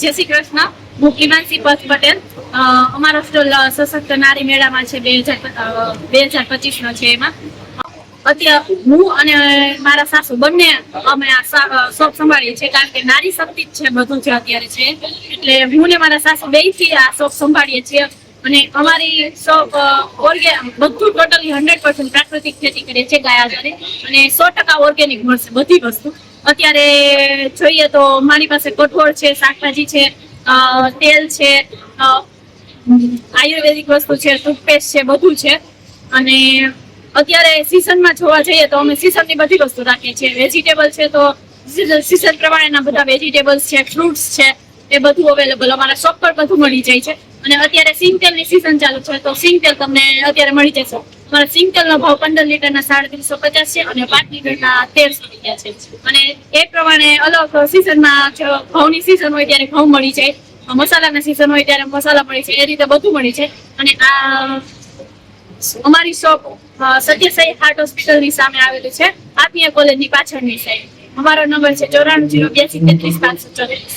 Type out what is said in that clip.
જય શ્રી કૃષ્ણ. હું કિમાનસી પથ પટેલ. અમારો સ્ટોલ સશક્ત નારી મેળામાં છે બે હજાર બે હજાર પચીસ નો છે એમાં. અત્યારે હું અને મારા સાસુ બંને અમે આ શોપ સંભાળીએ છીએ કારણ કે નારી શક્તિ જ છે બધું જે અત્યારે છે. એટલે હું ને મારા સાસુ બેથી આ શોપ સંભાળીએ છીએ અને અમારી શોપ ઓર્ગે, બધું ટોટલી હંડ્રેડ પર્સન્ટ પ્રાકૃતિક ખેતી કરીએ છીએ ગાય આધારે. અને સો ટકા ઓર્ગેનિક મળશે બધી વસ્તુ. અત્યારે જોઈએ તો મારી પાસે કઠોળ છે, શાકભાજી છે તેલ છે આયુર્વેદિક વસ્તુ છે, ટૂથપેસ્ટ છે, બધું છે. અને અત્યારે સિઝનમાં જોવા જઈએ તો અમે સિઝનની બધી વસ્તુ રાખીએ છીએ. વેજીટેબલ છે તો સિઝન પ્રમાણેના બધા વેજીટેબલ્સ છે, ફ્રૂટ્સ છે, એ બધું અવેલેબલ. અમારા શોપ પર બધું મળી જાય છે. અને અત્યારે સિંગતેલની સિઝન ચાલુ છે, તો સિંગતેલ તમને અત્યારે મળી જશે. મારા સિંગતેલનો ભાવ પંદર લીટરના સાડત્રીસો પચાસ છે અને પાંચ લીટરના તેરસો રૂપિયા છે. અને એ પ્રમાણે અલગ સિઝનમાં ઘઉંની સિઝન હોય ત્યારે ઘઉં મળી જાય, મસાલાના સિઝન હોય ત્યારે મસાલા મળી છે એ રીતે બધું મળી છે અને આ અમારી શોપ સત્યસાઈ હાર્ટ હોસ્પિટલની સામે આવેલી છે આત્મીય કોલેજની પાછળની સાઈડ અમારો નંબર છે ચોરાણું જીરો બ્યાસી તેત્રીસ પાંચસો ચોત્રીસ.